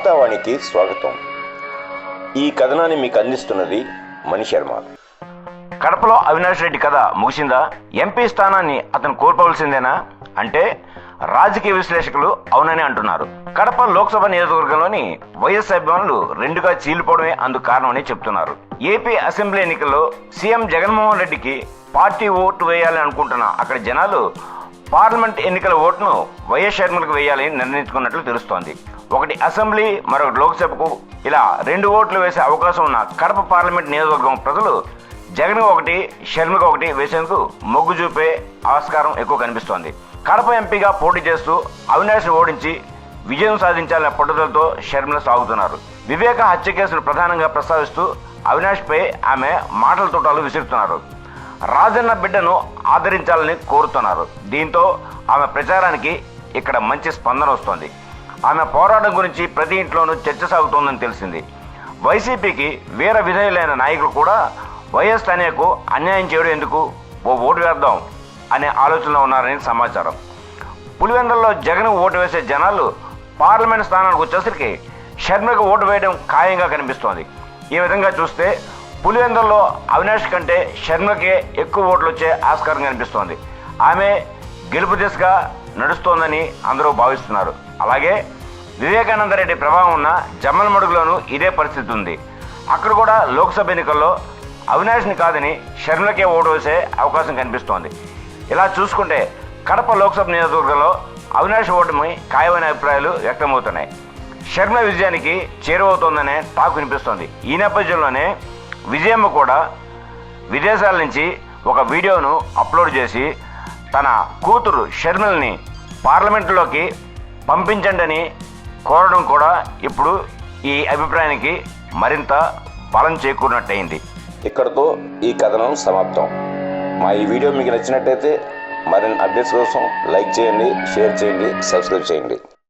వార్తావాణికి స్వాగతం. ఈ కథనాన్ని మీకు అందిస్తున్నది మణి శర్మ. కడపలో అవినాష్ రెడ్డి కథ ముగిసిందా? ఎంపీ స్థానాన్ని అతను కోల్పోవలసిందేనా? అంటే రాజకీయ విశ్లేషకులు అవునని అంటున్నారు. కడప లోక్సభ నియోజకవర్గంలోని వైఎస్ అభిమానులు రెండుగా చీలిపోవడమే అందుకు కారణమని చెప్తున్నారు. ఏపీ అసెంబ్లీ ఎన్నికల్లో సీఎం జగన్మోహన్ రెడ్డికి పార్టీ ఓటు వేయాలని అనుకుంటున్న అక్కడ జనాలు పార్లమెంట్ ఎన్నికల ఓటును వైఎస్ షర్మలకు వేయాలని నిర్ణయించుకున్నట్లు తెలుస్తోంది. ఒకటి అసెంబ్లీ మరొకటి లోక్సభకు ఇలా రెండు ఓట్లు వేసే అవకాశం ఉన్న కడప పార్లమెంట్ నియోజకవర్గం ప్రజలు జగన్ ఒకటి షర్మిక ఒకటి వేసేందుకు మొగ్గు చూపే ఆస్కారం ఎక్కువ కనిపిస్తోంది. కడప ఎంపీగా పోటీ చేస్తూ అవినాష్ని ఓడించి విజయం సాధించాలనే పట్టుదలతో షర్మిల సాగుతున్నారు. వివేక హత్య కేసును ప్రధానంగా ప్రస్తావిస్తూ అవినాష్పై ఆమె మాటల తోటాలు విసురుతున్నారు. రాజన్న బిడ్డను ఆదరించాలని కోరుతున్నారు. దీంతో ఆమె ప్రచారానికి ఇక్కడ మంచి స్పందన వస్తోంది. ఆమె పోరాటం గురించి ప్రతి ఇంట్లోనూ చర్చ సాగుతోందని తెలిసింది. వైసీపీకి వీర విధేయులైన నాయకులు కూడా వైఎస్ తనేకు అన్యాయం చేయడం ఎందుకు? ఓ ఓటు వేద్దాం అనే ఆలోచనలో ఉన్నారని సమాచారం. పులివెందల్లో జగన్ ఓటు వేసే జనాలు పార్లమెంట్ స్థానానికి వచ్చేసరికి షర్మిలకు ఓటు వేయడం ఖాయంగా కనిపిస్తోంది. ఈ విధంగా చూస్తే పులివెందుల్లో అవినాష్ కంటే శర్మకే ఎక్కువ ఓట్లు వచ్చే ఆస్కారం కనిపిస్తోంది. ఆమె గెలుపు దిశగా నడుస్తోందని అందరూ భావిస్తున్నారు. అలాగే వివేకానంద రెడ్డి ప్రభావం ఉన్న జమ్మలమడుగులోనూ ఇదే పరిస్థితి ఉంది. అక్కడ కూడా లోక్సభ ఎన్నికల్లో అవినాష్ని కాదని షర్మిలకే ఓటు వేసే అవకాశం కనిపిస్తోంది. ఇలా చూసుకుంటే కడప లోక్సభ నియోజకవర్గంలో అవినాష్ ఓటమి ఖాయమైన అభిప్రాయాలు వ్యక్తమవుతున్నాయి. షర్మిల విజయానికి చేరువవుతోందనే టాక్ వినిపిస్తోంది. ఈ నేపథ్యంలోనే విజయమ్మ కూడా విదేశాల నుంచి ఒక వీడియోను అప్లోడ్ చేసి తన కూతురు షర్మిల్ని పార్లమెంటులోకి పంపించండి అని కోరడం కూడా ఇప్పుడు ఈ అభిప్రాయానికి మరింత బలం చేకూరినట్టయింది. ఇక్కడతో ఈ కథనం సమాప్తం. మా ఈ వీడియో మీకు నచ్చినట్టయితే మరిన్ని అప్డేట్స్ కోసం లైక్ చేయండి షేర్ చేయండి సబ్స్క్రైబ్ చేయండి.